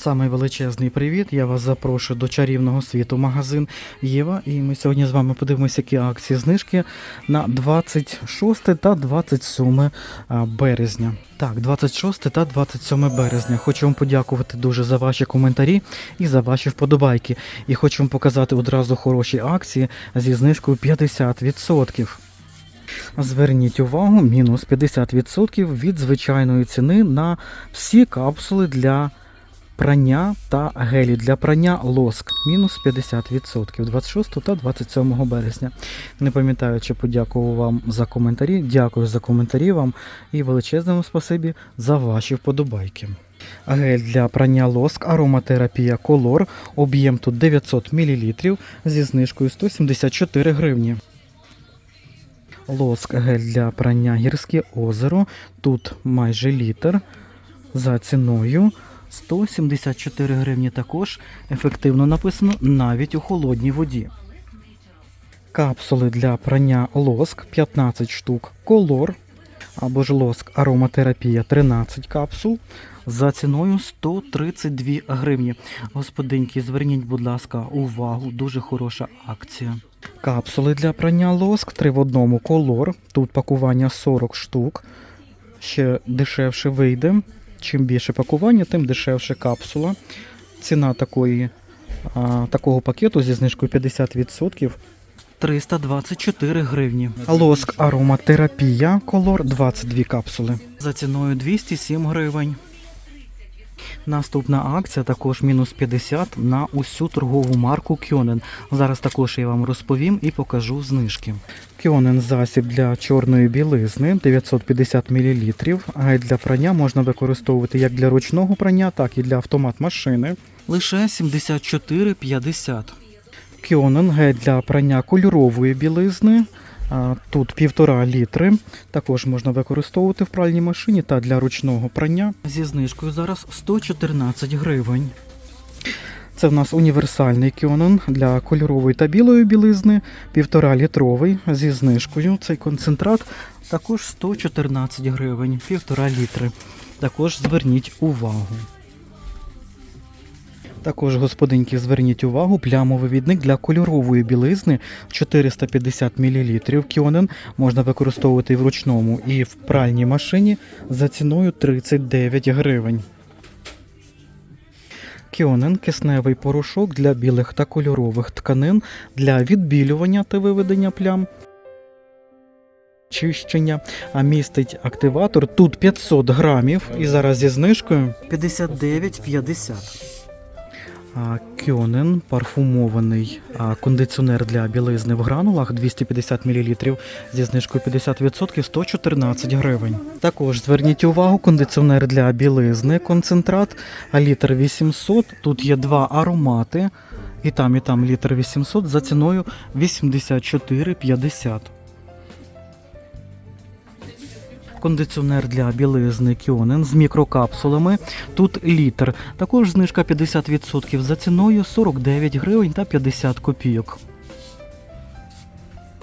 Самий величезний привіт. Я вас запрошую до чарівного світу магазин Єва. І ми сьогодні з вами подивимося, які акції знижки на 26 та 27 березня. Так, 26 та 27 березня. Хочу вам подякувати дуже за ваші коментарі і за ваші вподобайки. І хочу вам показати одразу хороші акції зі знижкою 50%. Зверніть увагу, мінус 50% від звичайної ціни на всі капсули для прання та гелі для прання лоск. Мінус 50% 26 та 27 березня. Не пам'ятаю, чи подякував вам за коментарі. Дякую за коментарі вам і величезне вам спасибі за ваші вподобайки. Гель для прання лоск ароматерапія Колор. Об'єм тут 900 мл зі знижкою 174 гривні. Лоск гель для прання гірське озеро. Тут майже літр за ціною 174 гривні. Також ефективно написано навіть у холодній воді. Капсули для прання лоск 15 штук. Колор або ж лоск ароматерапія 13 капсул за ціною 132 гривні. Господинки, зверніть, будь ласка, увагу, дуже хороша акція. Капсули для прання лоск 3 в одному колор. Тут пакування 40 штук. Ще дешевше вийде. Чим більше пакування, тим дешевше капсула. Ціна такої, а, такого пакету зі знижкою 50% 324 гривні. Лоск ароматерапія колор 22 капсули. За ціною 207 гривень. Наступна акція також мінус 50 на усю торгову марку Кьонен. Зараз також я вам розповім і покажу знижки. Кьонен засіб для чорної білизни 950 мл. Гель для прання можна використовувати як для ручного прання, так і для автомат машини. Лише 74,50. Кьонен гель для прання кольорової білизни. Тут півтора літри. Також можна використовувати в пральній машині та для ручного прання. Зі знижкою зараз 114 гривень. Це в нас універсальний кьонен для кольорової та білої білизни, півтора літровий зі знижкою. Цей концентрат також 114 гривень, півтора літри. Також зверніть увагу. Також, господинки, зверніть увагу, плямовий відник для кольорової білизни 450 мл. Кіонен можна використовувати і в ручному, і в пральній машині за ціною 39 гривень. Кіонен кисневий порошок для білих та кольорових тканин для відбілювання та виведення плям. Чищення, а містить активатор. Тут 500 грамів і зараз зі знижкою 59,50. Кьонен парфумований кондиціонер для білизни в гранулах 250 мл зі знижкою 50% 114 гривень. Також зверніть увагу, кондиціонер для білизни, концентрат, літр 800. Тут є два аромати. І там, і там літр 800 за ціною 84,50. Кондиціонер для білизни Кьонен з мікрокапсулами. Тут літр. Також знижка 50% за ціною 49 гривень та 50 копійок.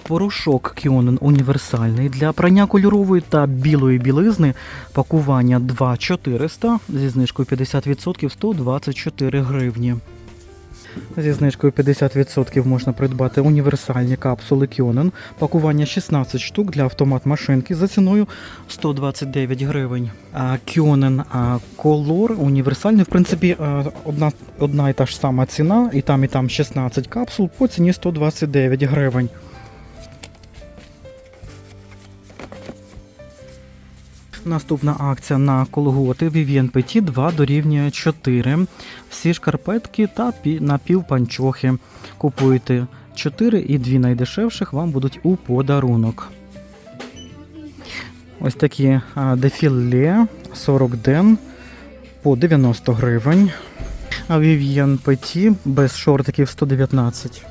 Порошок Кьонен універсальний для прання кольорової та білої білизни. Пакування 2400 зі знижкою 50% 124 гривні. Зі знижкою 50% можна придбати універсальні капсули Кьонен. Пакування 16 штук для автомат машинки за ціною 129 гривень. Кьонен Color універсальний. В принципі, одна, одна і та ж сама ціна, і там, і там 16 капсул по ціні 129 гривень. Наступна акція на колготи Vivien Petit 2 дорівнює 4. Всі шкарпетки та пі- напівпанчохи. Купуєте 4 і 2 найдешевших вам будуть у подарунок. Ось такі а, дефіле 40 ден по 90 гривень. А Vivien Petit без шортиків 119.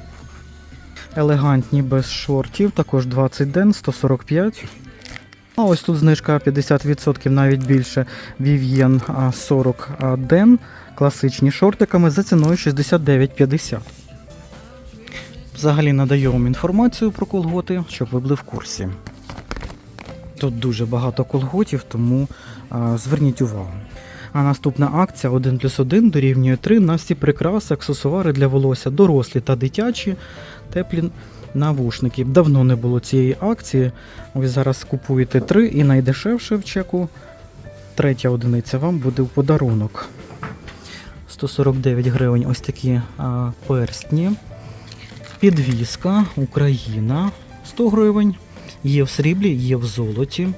Елегантні без шортів, також 20 ден 145. А ось тут знижка 50% навіть більше. Vivien 40 а, ден. Класичні шортиками за ціною 69,50. Взагалі надаю вам інформацію про колготи, щоб ви були в курсі. Тут дуже багато колготів, тому а, зверніть увагу. А наступна акція 1 плюс 1 дорівнює 3 на всі прикраси, аксесуари для волосся, дорослі та дитячі, теплі навушники. Давно не було цієї акції. Ви зараз купуєте 3 і найдешевше в чеку. Третя одиниця вам буде в подарунок. 149 гривень ось такі а, перстні. Підвіска Україна 100 гривень. Є в сріблі, є в золоті.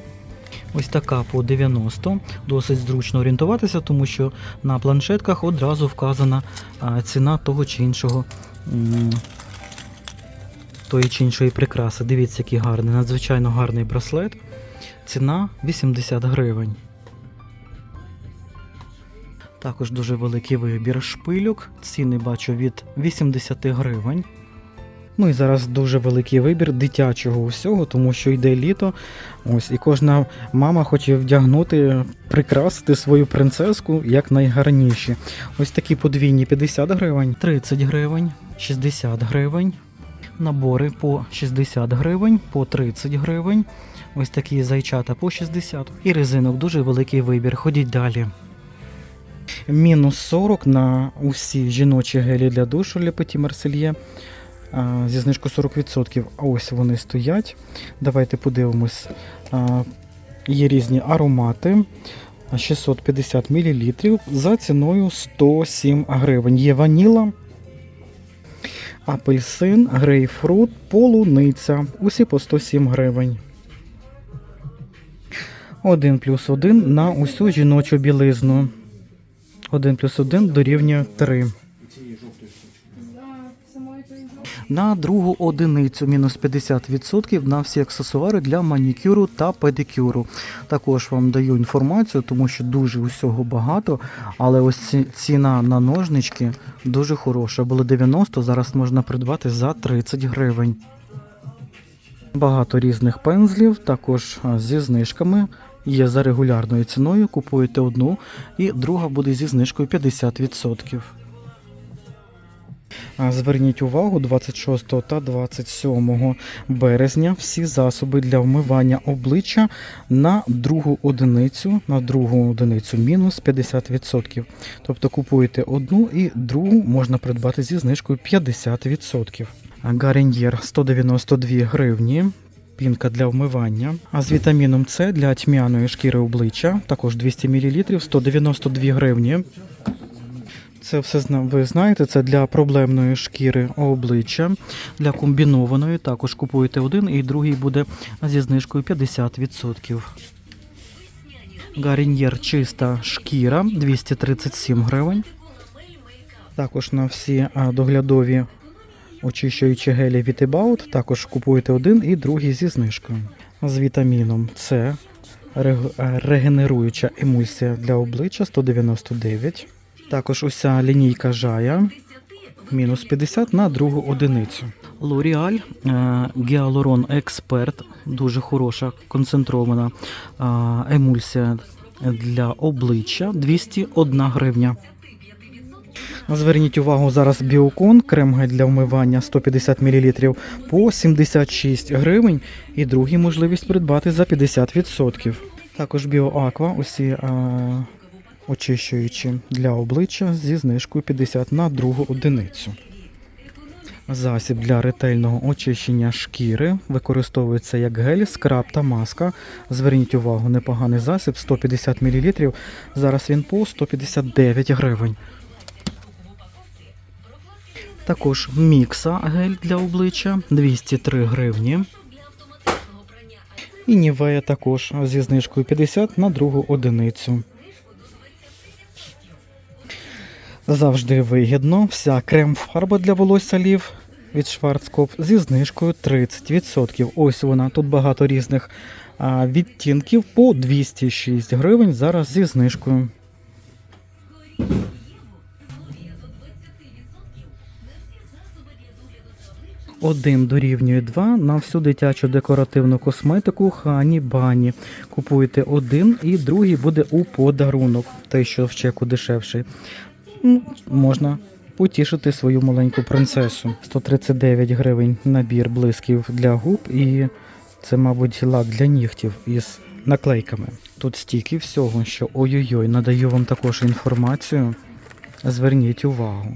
Ось така по 90. Досить зручно орієнтуватися, тому що на планшетках одразу вказана ціна того чи іншого. Тої чи іншої прикраси. Дивіться, який гарний, надзвичайно гарний браслет. Ціна 80 гривень. Також дуже великий вибір шпильок. Ціни бачу від 80 гривень. Ну і зараз дуже великий вибір дитячого усього, тому що йде літо. Ось, і кожна мама хоче вдягнути, прикрасити свою принцеску як найгарніші. Ось такі подвійні 50 гривень, 30 гривень, 60 гривень. Набори по 60 гривень, по 30 гривень. Ось такі зайчата по 60. І резинок дуже великий вибір. Ходіть далі. Мінус 40 на усі жіночі гелі для душу Petit Marseille а, зі знижкою 40%. А ось вони стоять. Давайте подивимось. Є різні аромати. 650 мл за ціною 107 гривень. Є ваніла, апельсин, грейпфрут, полуниця. Усі по 107 гривень. 1 плюс 1 на усю жіночу білизну. 1 плюс 1 дорівнює 3. На другу одиницю мінус 50% на всі аксесуари для манікюру та педикюру. Також вам даю інформацію, тому що дуже усього багато, але ось ці- ціна на ножнички дуже хороша. Було 90, зараз можна придбати за 30 гривень. Багато різних пензлів, також зі знижками. Є за регулярною ціною, купуєте одну, і друга буде зі знижкою 50%. Зверніть увагу, 26 та 27 березня всі засоби для вмивання обличчя на другу одиницю, на другу одиницю мінус 50%. Тобто купуєте одну і другу можна придбати зі знижкою 50%. А Гаріньєр 192 гривні. Пінка для вмивання. А з вітаміном С для тьмяної шкіри обличчя, також 200 мл, 192 гривні. Це все ви знаєте, це для проблемної шкіри обличчя, для комбінованої. Також купуєте один і другий буде зі знижкою 50%. Гаріньєр чиста шкіра 237 гривень. Також на всі доглядові очищуючі гелі Vitabout також купуєте один і другий зі знижкою. З вітаміном С рег- регенеруюча емульсія для обличчя 199. Також уся лінійка Жая мінус 50 на другу одиницю. L'Oreal Гіалурон Експерт дуже хороша концентрована е, емульсія для обличчя 201 гривня. Зверніть увагу, зараз Біокон, крем для вмивання 150 мл по 76 гривень і другий можливість придбати за 50%. Також Біоаква, усі а, очищуючі для обличчя зі знижкою 50 на другу одиницю. Засіб для ретельного очищення шкіри використовується як гель, скраб та маска. Зверніть увагу, непоганий засіб 150 мл. Зараз він по 159 гривень. Також мікса гель для обличчя 203 гривні. І Нівея також зі знижкою 50 на другу одиницю. Завжди вигідно. Вся крем-фарба для волосся лів від Schwarzkopf зі знижкою 30%. Ось вона. Тут багато різних відтінків по 206 гривень. Зараз зі знижкою. Один дорівнює 2 на всю дитячу декоративну косметику Хані Бані. Купуєте один і другий буде у подарунок. Той, що в чеку дешевший. Можна потішити свою маленьку принцесу. 139 гривень набір блисків для губ і це, мабуть, лак для нігтів із наклейками. Тут стільки всього, що ой-ой-ой, надаю вам також інформацію. Зверніть увагу.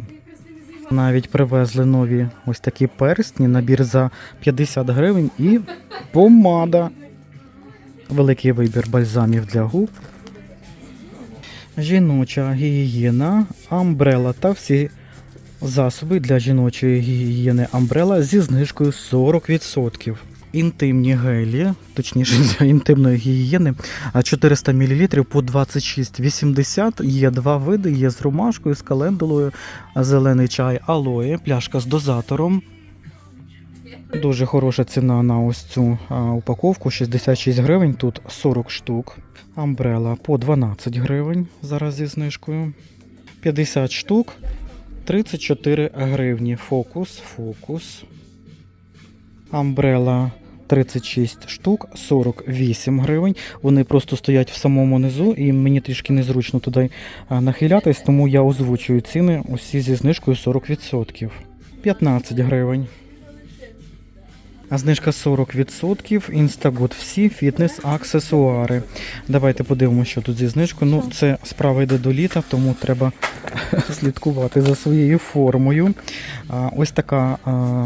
Навіть привезли нові ось такі персні, набір за 50 гривень і помада. Великий вибір бальзамів для губ. Жіноча гігієна, амбрела та всі засоби для жіночої гігієни амбрела зі знижкою 40%. Інтимні гелі, точніше для інтимної гігієни, 400 мл по 26,80. Є два види: є з ромашкою, з календулою, зелений чай, алоє, пляшка з дозатором. Дуже хороша ціна на ось цю упаковку 66 гривень, тут 40 штук. Амбрела по 12 гривень зараз зі знижкою. 50 штук 34 гривні. Фокус, фокус. Амбрела 36 штук, 48 гривень. Вони просто стоять в самому низу, і мені трішки незручно туди нахилятись, тому я озвучую ціни усі зі знижкою 40%. 15 гривень. Знижка 40%, Instagood всі фітнес-аксесуари. Давайте подивимося, що тут зі знижкою. Ну, це справа йде до літа, тому треба слідкувати за своєю формою. Ось така,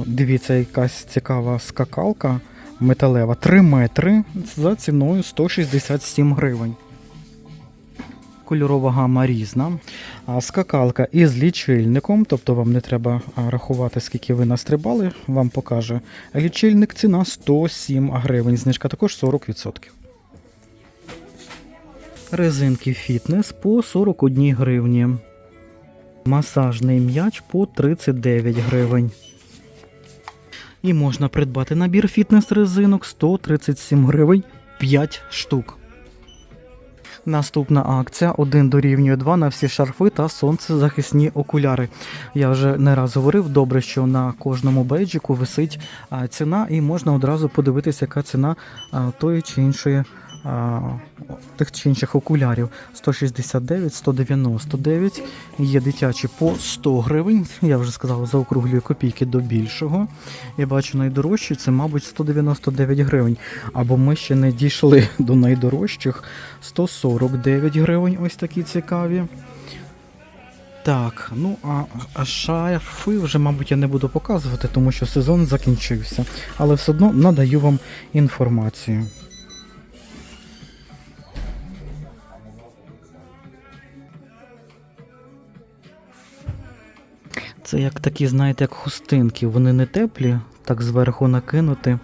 дивіться, якась цікава скакалка металева. 3 метри за ціною 167 гривень. Кольорова гама різна. Скакалка із лічильником, тобто вам не треба рахувати, скільки ви настрибали, вам покаже лічильник. Ціна 107 гривень. Знижка також 40%. Резинки фітнес по 41 гривні. Масажний м'яч по 39 гривень. І можна придбати набір фітнес-резинок 137 гривень 5 штук. Наступна акція: 1 дорівнює 2 на всі шарфи та сонцезахисні окуляри. Я вже не раз говорив, добре, що на кожному бейджику висить ціна, і можна одразу подивитися, яка ціна тої чи іншої. Тих чи інших окулярів 169, 199, є дитячі по 100 гривень. Я вже сказав, заокруглюю копійки до більшого. Я бачу найдорожчі, це, мабуть, 199 гривень. Або ми ще не дійшли до найдорожчих 149 гривень. Ось такі цікаві. Так, ну а шарфи вже, мабуть, я не буду показувати, тому що сезон закінчився. Але все одно надаю вам інформацію. Це як такі, знаєте, як хустинки. Вони не теплі, так зверху накинути.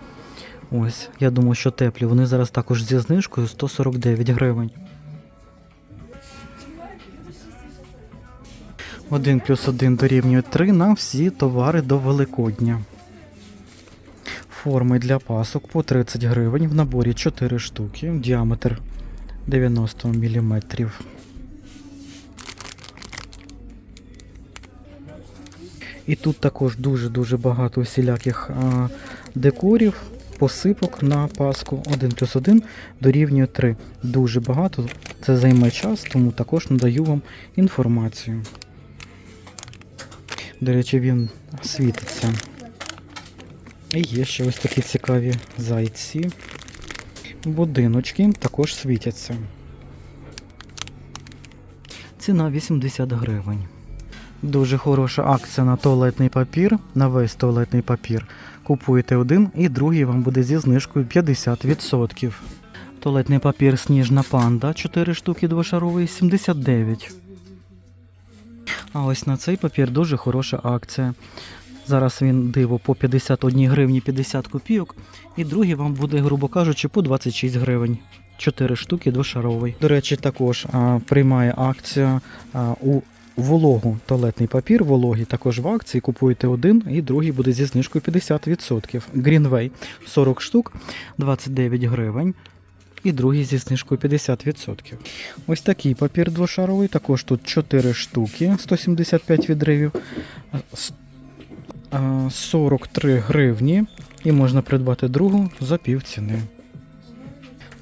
Ось, я думаю, що теплі. Вони зараз також зі знижкою 149 гривень. 1 плюс 1 дорівнює 3 на всі товари до Великодня. Форми для пасок по 30 гривень. В наборі 4 штуки. Діаметр 90 мм. І тут також дуже-дуже багато усіляких а, декорів, посипок на паску 1 плюс 1 дорівнює 3. Дуже багато. Це займе час, тому також надаю вам інформацію. До речі, він світиться. І є ще ось такі цікаві зайці. Будиночки також світяться. Ціна 80 гривень. Дуже хороша акція на туалетний папір, на весь туалетний папір. Купуєте один і другий вам буде зі знижкою 50%. Туалетний папір Сніжна панда 4 штуки двошаровий 79. А ось на цей папір дуже хороша акція. Зараз він диво по 51 гривні 50 копійок, і другий вам буде, грубо кажучи, по 26 гривень. 4 штуки двошаровий. До речі, також а, приймає акція а, у вологу туалетний папір, вологий також в акції. Купуєте один і другий буде зі знижкою 50%. Greenway 40 штук, 29 гривень. І другий зі знижкою 50%. Ось такий папір двошаровий, також тут 4 штуки, 175 відривів, а, с- а, 43 гривні. І можна придбати другу за пів ціни.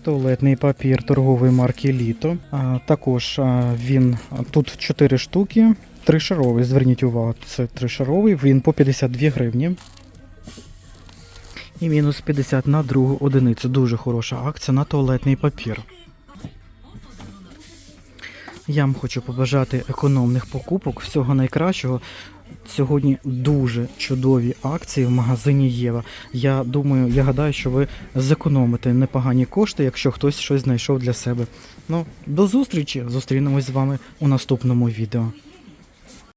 Туалетний папір торгової марки Літо. А, також а, він тут 4 штуки, тришаровий. Зверніть увагу, це тришаровий, він по 52 гривні. і мінус 50 на другу одиницю. Дуже хороша акція на туалетний папір. Я вам хочу побажати економних покупок, всього найкращого. Сьогодні дуже чудові акції в магазині Єва. Я думаю, я гадаю, що ви зекономите непогані кошти, якщо хтось щось знайшов для себе. Ну, до зустрічі! Зустрінемось з вами у наступному відео.